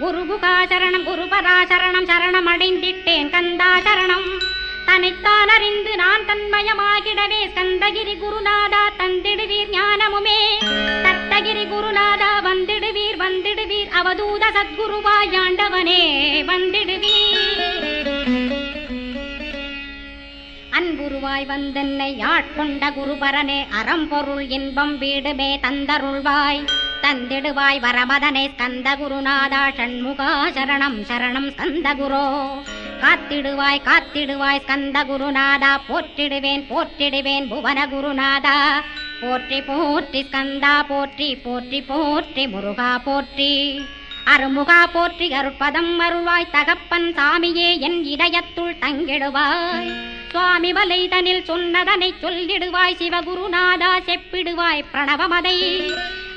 குரு குகாசரணம் குரு குருபராசரணம் சரணம் அடைந்திட்டேன் கந்தாசரணம். தன்னைத்தான் அறிந்து நான் தன்மயமாகிடவே ஸ்கந்தகிரி குருநாதா தந்திடுவீர் ஞானமுமே. தத்தகிரி குருநாதா வந்திடுவீர் வந்திடுவீர் அவதூத சத்குருவாயாண்டவனே வந்திடுவீர். அன்புருவாய் வந்தென்னை ஆட்கொண்ட குருபரனே அறம்பொருள் இன்பம் வீடுமே தந்தருள்வாய். தந்திடுவாய் வரமதனை ஸ்கந்த குருநாதா ஷண்முகா சரணம் சரணம் ஸ்கந்த குரோ காத்திடுவாய் காத்திடுவாய் ஸ்கந்த குருநாதா போற்றிடுவேன் போற்றிடுவேன் புவன குருநாதா போற்றி போற்றி ஸ்கந்தா போற்றி போற்றி போற்றி முருகா போற்றி. அருமுகா போற்றி அருட்பதம் அருள்வாய் தகப்பன் சாமியே என் இதயத்துள் தங்கிடுவாய். சுவாமி வலைதனில் சொன்னதனை சொல்லிடுவாய் சிவகுருநாதா செப்பிடுவாய் பிரணவமதை.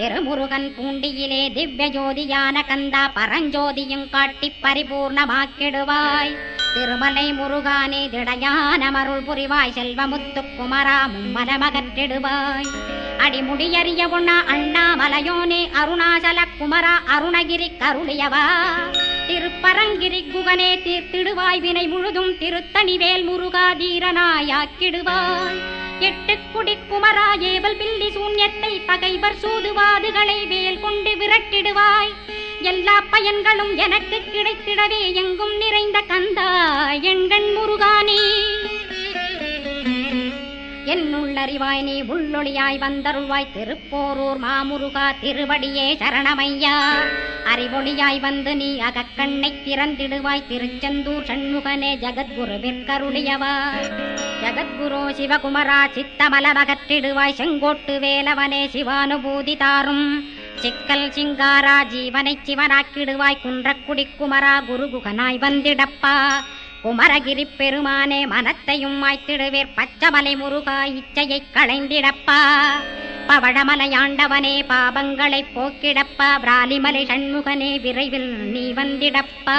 திருமுருகன் பூண்டியிலே திவ்ய ஜோதியான கந்தா பரஞ்சோதியும் காட்டி பரிபூர்ணமாக்கிடுவாய். திருமலை முருகானே திடையான மருள் புரிவாய் செல்வமுத்து குமரா மும்மலமகற்றிடுவாய். அடிமுடியறிய உண்ணா அண்ணாமலையோனே அருணாசல குமரா அருணகிரி கருளியவா. திருப்பரங்கிரி குகனே தீர்த்திடுவாய் வினை முழுதும் திருத்தணிவேல் முருகா தீரனாயாக்கிடுவாய் எட்டு குடி குமரா ஏவல் பில்லி சூன்யத்தை பகைவர் சூதுவாதுகளை வேல் கொண்டு விரட்டிடுவாய். எல்லா பயன்களும் எனக்கு கிடைத்திடவே எங்கும் நிறைந்த கந்தா எண்கண் முருகானே. என்னுள்ளறிவாய் நீ உள்ளொளியாய் வந்தருள்வாய். திருப்போரூர் மாமுருகா திருவடியே சரணமையா. அறிவொளியாய் வந்து நீ அகக்கண்ணை திறந்திடுவாய். திருச்செந்தூர் சண்முகனே ஜகத்குருவிற்கருளியவா. ஜகத்குரு சிவகுமரா சித்தமலமகற்றிடுவாய் செங்கோட்டு வேலவனே சிவானுபூதி தாரும் சிக்கல் சிங்காரா ஜீவனை சிவனாக்கிடுவாய் குன்றக்குடி குமரா குருகுகனாய் வந்திடப்பா குமரகிரி பெருமானே மனத்தையும் மாய்த்திடுவேர் பச்சமலை முருகா இச்சையை களைந்திடப்பா பவழமலையாண்டவனே பாபங்களை போக்கிடப்பா பிராலிமலை சண்முகனே விரைவில் நீ வந்திடப்பா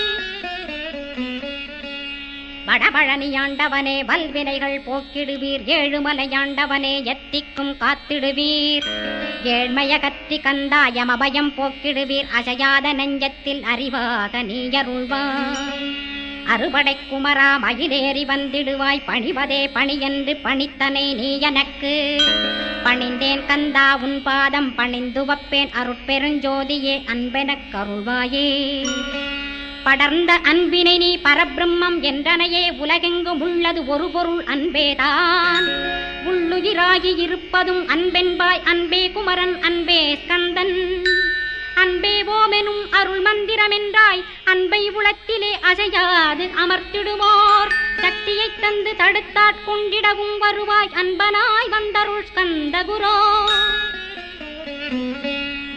வடபழனியாண்டவனே வல்வினைகள் போக்கிடுவீர். ஏழுமலையாண்டவனே எத்திக்கும் காத்திடுவீர். ஏழ்மைய கத்தி கந்தாயம் அபயம் போக்கிடுவீர். அசையாத நெஞ்சத்தில் அறிவாக நீயருள்வாய் அறுபடை குமரா மயிலேறி வந்திடுவாய். பணிவதே பணியென்று பணித்தனை நீ எனக்கு பணிந்தேன் கந்தா உன் பாதம் பணிந்து வப்பேன் அருட்பெருஞ்சோதியே அன்பெனக் கருள்வாயே. படர்ந்த அன்பினை நீ பரபிரம்மம் என்றனையே உலகெங்கும் உள்ளது ஒரு பொருள் அன்பேதான். உள்ளுயிராகி இருப்பதும் அன்பென்பாய் அன்பே குமரன் அன்பே ஸ்கந்தன். அன்பே ஓமெனும் அருள் மந்திரமென்றாய் அன்பை உளத்திலே அசையாது அமர்த்திடுவோர். சக்தியை தந்து தடுத்தாட் கொண்டிடவும் வருவாய் அன்பனாய் வந்தருள் ஸ்கந்த குரோ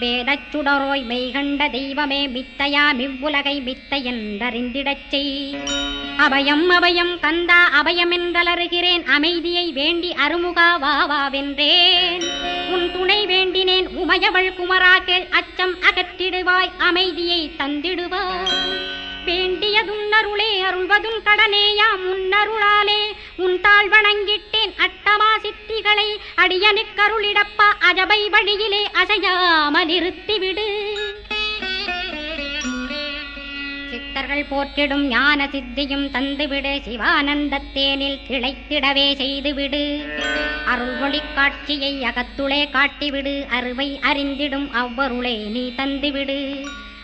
வேதச் சுடரோய் மெய்கண்ட தெய்வமே மித்தையா மிவ்வுலகை மித்தை என்றறிந்திடச் செய். அபயம் அபயம் கந்தா அபயம் என்றலறுகிறேன் அமைதியை வேண்டி அருமுகா வா வா வென்றேன். உன் துணை வேண்டினேன். உமையவள் குமராக்கள் அச்சம் அகற்றிடுவாய். அமைதியை தந்திடுவாய். வேண்டியதும் அருளே அருள்வதும் கடனேயாம் உன்னருளாலே உன் தாழ் வணங்கிட்டேன் அட்டமா சித்திகளை அடியனுக்கருளிடப்பா அஜபை வழியிலே அசையாமல் இருத்திவிடு சித்தர்கள் போற்றிடும் ஞான சித்தியும் தந்துவிடு சிவானந்தத்தேனில் திளைத்திடவே செய்துவிடு. அருள்மொழி காட்சியை அகத்துளே காட்டிவிடு அருவை அறிந்திடும் அவ்வருளை நீ தந்துவிடு.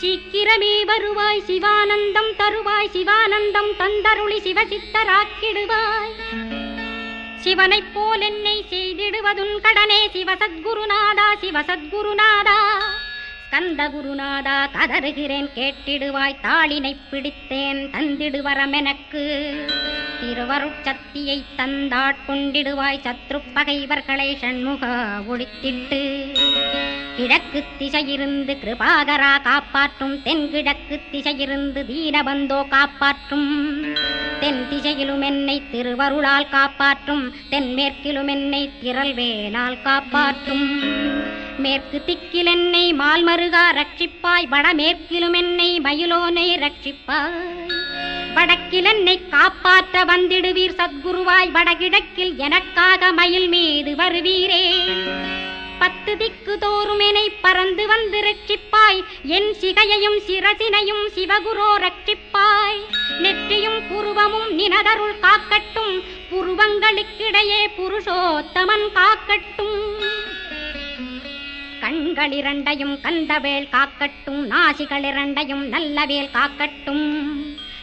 சீக்கிரமே வருவாய் சிவானந்தம் தருவாய் சிவானந்தம் தந்தருளி சிவசித்தராக்கிடுவாய். சிவனைப் போல் என்னை செய்திடுவதுன் கடனே சிவசத்குருநாதா சிவசத்குருநாதா. ஸ்கந்த குருநாதா கதறுகிறேன் கேட்டிடுவாய் தாளினை பிடித்தேன் தந்திடுவரமெனக்கு. திருவருட்சக்தியை தந்தாட்கொண்டிடுவாய் சத்ரு பகைவர்களை ஷண்முகா ஒழித்திட்டு கிழக்கு திசையிருந்து கிருபாகரா காப்பாற்றும் தென்கிழக்கு திசையிருந்து தீனபந்தோ காப்பாற்றும். தென் திசையிலும் என்னை திருவருளால் காப்பாற்றும் தென்மேற்கிலும் என்னை திரள்வேலால் காப்பாற்றும். மேற்கு திக்கில் என்னை மால்மருகா ரட்சிப்பாய் வடமேற்கிலும் என்னை மயிலோனை ரட்சிப்பாய். வடக்கில் என்னை காப்பாற்ற வந்திடுவீர் சத்குருவாய் வடகிழக்கில் எனக்காக மயில் மீது வருவீரே. பத்து திக்கு தோறும் என்னை பறந்து வந்து ரட்சிப்பாய். என் சிகையையும் சிரசினையும் சிவகுரோ ரட்சிப்பாய். நெற்றியும் புருவமும் நினதருள் காக்கட்டும். புருவங்களுக்கிடையே புருஷோத்தமன் காக்கட்டும். கண்கள் இரண்டையும் கந்தவேல் காக்கட்டும். நாசிகள் இரண்டையும் நல்லவேல் காக்கட்டும்.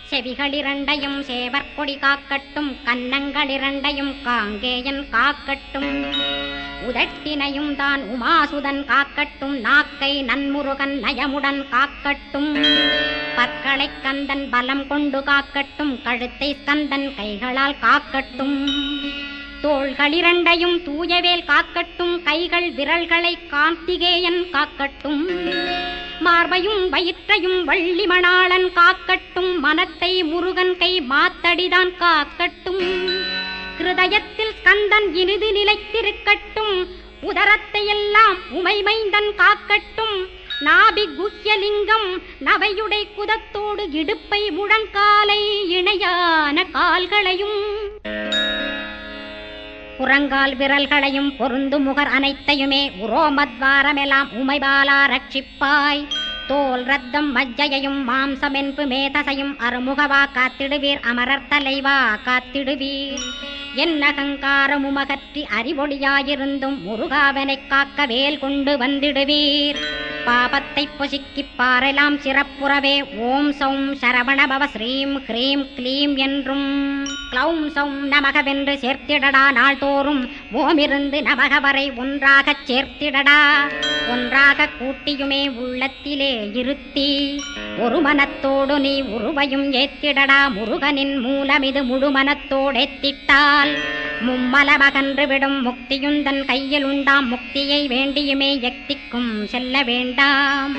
செவிகள் இரண்டையும் சேவற்கொடி காக்கட்டும். கன்னங்கள் இரண்டையும் காங்கேயன் காக்கட்டும். உதட்டினையும் தான் உமாசுதன் காக்கட்டும். நாக்கை நன்முருகன் நயமுடன் காக்கட்டும். பற்களை கந்தன் பலம் கொண்டு காக்கட்டும். கழுத்தை ஸ்கந்தன் கைகளால் காக்கட்டும். தோள்களிரண்டையும் தூயவேல் காக்கட்டும். கைகள் விரல்களை காந்திகேயன் காக்கட்டும். மார்பையும் வயிற்றையும் வள்ளி மணாளன் காக்கட்டும். மனத்தை முருகன் கை மாத்தடிதான் காக்கட்டும். கிருதயத்தில் கந்தன் இனிது நிலைத்திருக்கட்டும். உதரத்தை எல்லாம் உமைமைந்தன் காக்கட்டும். நாபி குஹ்யலிங்கம் நவையுடை குதத்தோடு இடுப்பை முழங்காலை இணையான கால்களையும். புறங்கால் விரல்களையும் பொருந்து முகர் அனைத்தையுமே உரோமத்வாரமெல்லாம் உமைபாலா ரட்சிப்பாய். தோல் ரத்தம் மஜ்ஜையும் மாம்சமென்பு மேதசையும் அருமுகவா காத்திடுவீர் அமரர் தலைவா காத்திடுவீர். என் அகங்காரமுமகற்றி அறிவொளியாயிருந்தும் முருகாவனைக் காக்க வேல் கொண்டு வந்திடுவீர். பாபத்தை பொசுக்கிப் பாறலாம் சிறப்புறவே ஓம் சௌம் சரவணபவ ஸ்ரீம் ஹ்ரீம் க்ளீம் என்றும். க்ளௌம் சௌம் நமகவென்று சேர்த்திடடா நாள்தோறும் ஓமிருந்து நமக வரை ஒன்றாகச் சேர்த்திடடா. ஒன்றாக கூட்டியுமே உள்ளத்திலே இருத்தி ஒரு மனத்தோடு நீ உருவையும் ஏத்திடடா. முருகனின் மூலமிது முழு மனத்தோடேத்திட்டால் மும்மலமகன்று விடும் முக்தியுந்தன் கையில் உண்டாம் முக்தியை வேண்டியுமே எக்திக்கும் செல்ல வேண்டாம்.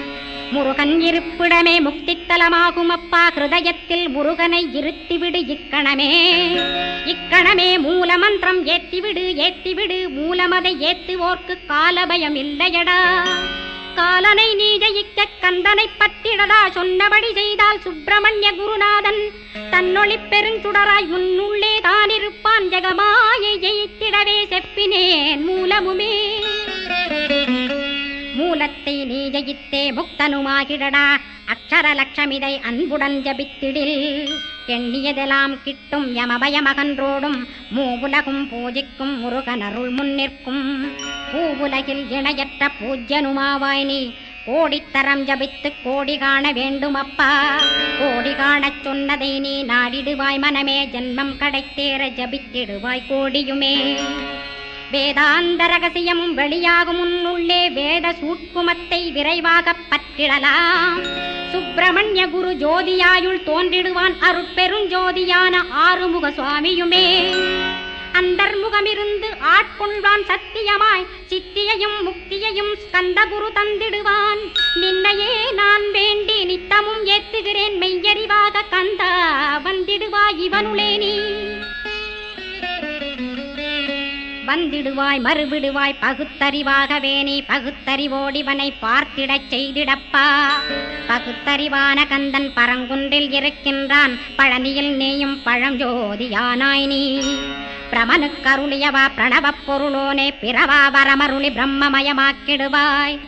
முருகன் இருப்பிடமே முக்தித்தலமாகும் அப்பா ஹிருதயத்தில் முருகனை இருத்திவிடு இக்கணமே. இக்கணமே மூலமந்திரம் ஏத்திவிடு ஏத்திவிடு மூலமதை ஏத்துவோர்க்கு காலபயம் இல்லையடா காலனை நீ ஜெயிக்க கந்தனை பற்றிடடா சொன்னபடி செய்தால் சுப்பிரமணிய குருநாதன் தன்னொளி பெருஞ்சுடராய் உன்னுள்ளே தான் இருப்பான் ஜெகமாயை ஜெயித்திடவே செப்பினேன் மூலமுமே. மூலத்தை நீ ஜெயித்தே முக்தனுமாகிடடா. அக்ஷர லட்சமிதை அன்புடன் ஜபித்திடில். எண்ணியதெல்லாம் கிட்டும் யமபயமகன்றோடும் மூவுலகும் பூஜிக்கும் முருகனருள் முன்னிற்கும். பூவுலகில் இணையற்ற பூஜ்யனுமாவாய் நீ கோடித்தரம் ஜபித்து கோடி காண வேண்டும் அப்பா கோடி காணச் சொன்னதை நீ நாடிடுவாய் மனமே. ஜென்மம் கடைத்தேற ஜபித்திடுவாய் கோடியுமே. வேதாந்த ரகசியமும் வெளியாகும் உன்னுள்ளே. வேத சூட்குமத்தை விரைவாக பற்றிடலாம். சுப்பிரமணிய குரு ஜோதியாயுள் தோன்றிடுவான் அருட்பெரும் ஜோதியான ஆறுமுக சுவாமியுமே அந்தர்முகமிருந்து ஆட்கொள்வான் சத்தியமாய் சித்தியையும் முக்தியையும் ஸ்கந்தகுரு தந்திடுவான். நின்னையே நான் வேண்டி நித்தமும் ஏத்துகிறேன் மெய்யறிவாக கந்தா வந்திடுவாய் இவனுளே நீ. வந்திடுவாய் மறுவிடுவாய் பகுத்தறிவாகவே நீ. பகுத்தறிவோடிவனை பார்த்திடச் செய்திடப்பா. பகுத்தறிவான கந்தன் பரங்குன்றில் இருக்கின்றான் பழனியில் நீயும் பழஞ்சோதியானாய் நீ. பிரமனு பிரமனுக்கருளியவா பிரணவ பொருளோனே பிறவா வரமருளி பிரம்மமயமாக்கிடுவாய்.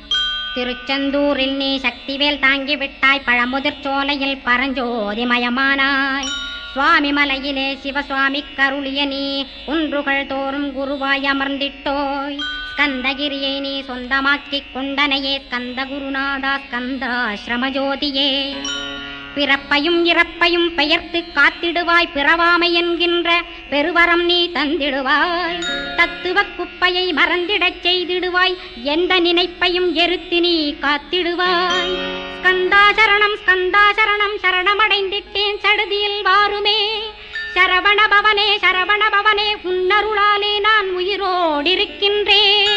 திருச்செந்தூரில் நீ சக்திவேல் தாங்கி விட்டாய் பழமுதிர் சோலையில் பரஞ்சோதிமயமானாய். சுவாமி மலையிலே சிவசுவாமி கருளிய நீ குன்றுகள் தோறும் குருவாய் அமர்ந்திட்டோய். ஸ்கந்தகிரியை நீ சொந்தமாக்கிக் கொண்டனையே ஸ்கந்த குருநாதா ஸ்கந்தாசிரமஜோதியே பிறப்பையும் இறப்பையும் பெயர்த்து காத்திடுவாய் பிறவாமை என்கின்ற பெருவரம் நீ தந்திடுவாய். தத்துவ குப்பையை மறந்திடச் செய்திடுவாய். எந்த நினைப்பையும் எருத்து நீ காத்திடுவாய். ஸ்கந்தாசரணம் ஸ்கந்தாசரணம் சரணமடைந்திட்டேன் சடுதியில் வாருமே. சரவண பவனே சரவண பவனே உன்னருளாலே நான் உயிரோடிருக்கின்றேன்.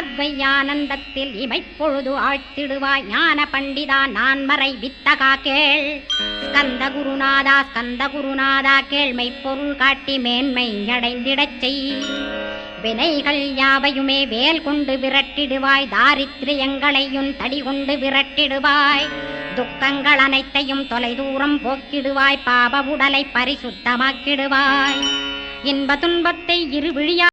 அத்வையானந்தத்தில் இமைப்பொழுது ஆழ்த்திடுவாய் ஞான பண்டிதா நான் மறை வித்தகா கேள். ஸ்கந்த குருநாதா ஸ்கந்த குருநாதா கேள்மை பொருள் காட்டி மேன்மை அடைந்திடச் செய். வினைகள் யாவையுமே வேல் கொண்டு விரட்டிடுவாய் தாரித்ரியங்களையும் தடி கொண்டு விரட்டிடுவாய். துக்கங்கள் அனைத்தையும் தொலைதூரம் போக்கிடுவாய் பாப உடலை பரிசுத்தமாக்கிடுவாய். இன்ப துன்பத்தை இருவிழியா